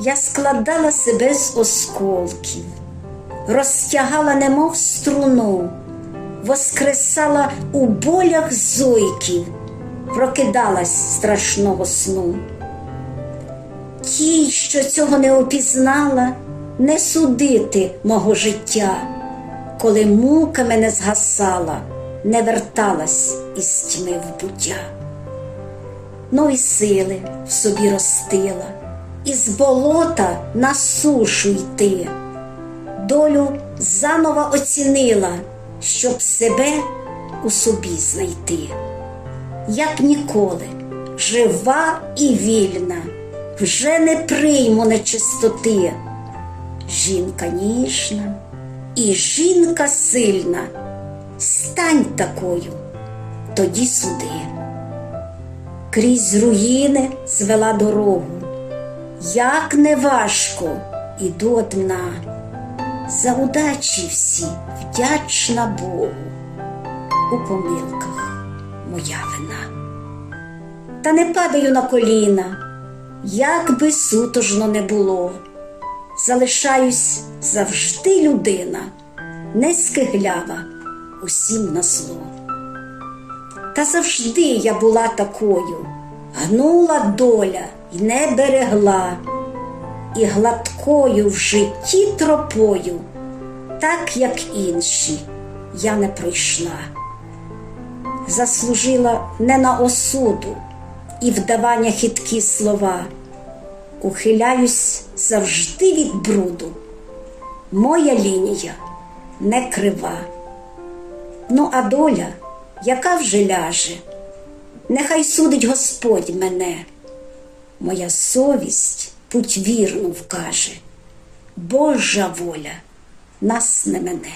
Я складала себе з осколків, розтягала, немов струну, воскресала у болях зойків, прокидалась страшного сну. Тій, що цього не опізнала, не судити мого життя, коли мука мене згасала, не верталась із тьми в буття. Нові сили в собі ростила, із болота на сушу йти, долю заново оцінила, щоб себе у собі знайти, як ніколи, жива і вільна, вже не прийму нечистоти. Жінка ніжна і жінка сильна, стань такою, тоді суди крізь руїни звела дорогу. Як не важко іду одна, за удачі всі вдячна Богу, у помилках моя вина. Та не падаю на коліна, як би сутожно не було, залишаюсь завжди людина, не скиглява усім на зло. Та завжди я була такою, гнула доля й не берегла, і гладкою в житті тропою, так як інші, я не пройшла. Заслужила не на осуду і вдавання хиткі слова, ухиляюсь завжди від бруду. Моя лінія не крива. Ну, а доля яка вже ляже, нехай судить Господь мене, моя совість путь вірну вкаже, Божа воля нас не мене.